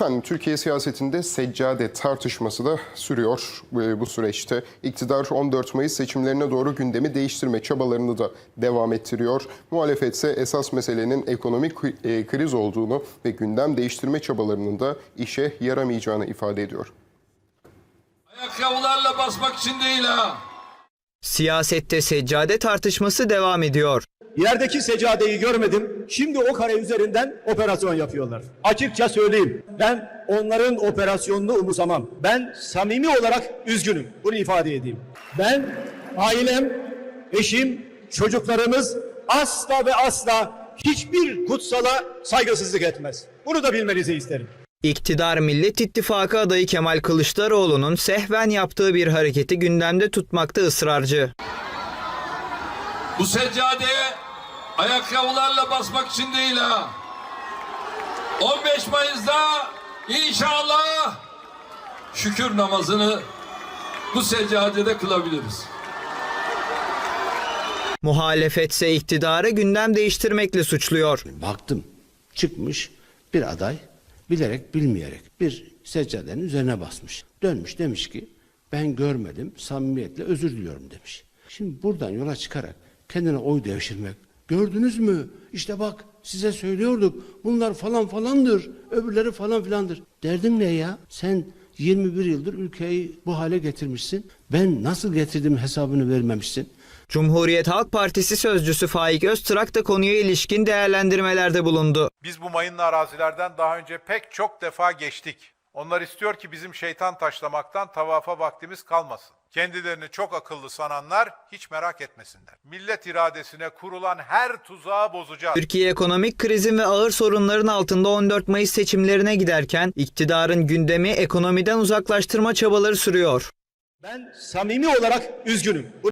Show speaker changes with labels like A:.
A: Efendim Türkiye siyasetinde seccade tartışması da sürüyor bu, bu süreçte. İktidar 14 Mayıs seçimlerine doğru gündemi değiştirme çabalarını da devam ettiriyor. Muhalefet ise esas meselenin ekonomik e, kriz olduğunu ve gündem değiştirme çabalarının da işe yaramayacağını ifade ediyor.
B: Ayakkabılarla basmak için değil ha.
C: Siyasette seccade tartışması devam ediyor.
D: Yerdeki seccadeyi görmedim. Şimdi o kare üzerinden operasyon yapıyorlar. Açıkça söyleyeyim. Ben onların operasyonunu umursamam. Ben samimi olarak üzgünüm. Bunu ifade edeyim. Ben, ailem, eşim, çocuklarımız asla ve asla hiçbir kutsala saygısızlık etmez. Bunu da bilmenizi isterim.
C: İktidar Millet İttifakı adayı Kemal Kılıçdaroğlu'nun sehven yaptığı bir hareketi gündemde tutmakta ısrarcı.
B: Bu seccadeye ayakkabılarla basmak için değil ha. 15 Mayıs'ta inşallah şükür namazını bu seccadede kılabiliriz.
C: Muhalefetse iktidarı gündem değiştirmekle suçluyor.
E: Baktım çıkmış bir aday bilerek bilmeyerek bir seccadenin üzerine basmış. Dönmüş demiş ki ben görmedim samimiyetle özür diliyorum demiş. Şimdi buradan yola çıkarak kendine oy devşirmek. Gördünüz mü? İşte bak size söylüyorduk. Bunlar falan falandır. Öbürleri falan filandır. Derdin ne ya? Sen 21 yıldır ülkeyi bu hale getirmişsin. Ben nasıl getirdim hesabını vermemişsin.
C: Cumhuriyet Halk Partisi sözcüsü Faik Öztrak da konuya ilişkin değerlendirmelerde bulundu.
F: Biz bu mayınlı arazilerden daha önce pek çok defa geçtik. Onlar istiyor ki bizim şeytan taşlamaktan tavafa vaktimiz kalmasın. Kendilerini çok akıllı sananlar hiç merak etmesinler. Millet iradesine kurulan her tuzağı bozacağız.
C: Türkiye ekonomik krizin ve ağır sorunların altında 14 Mayıs seçimlerine giderken iktidarın gündemi ekonomiden uzaklaştırma çabaları sürüyor.
D: Ben samimi olarak üzgünüm.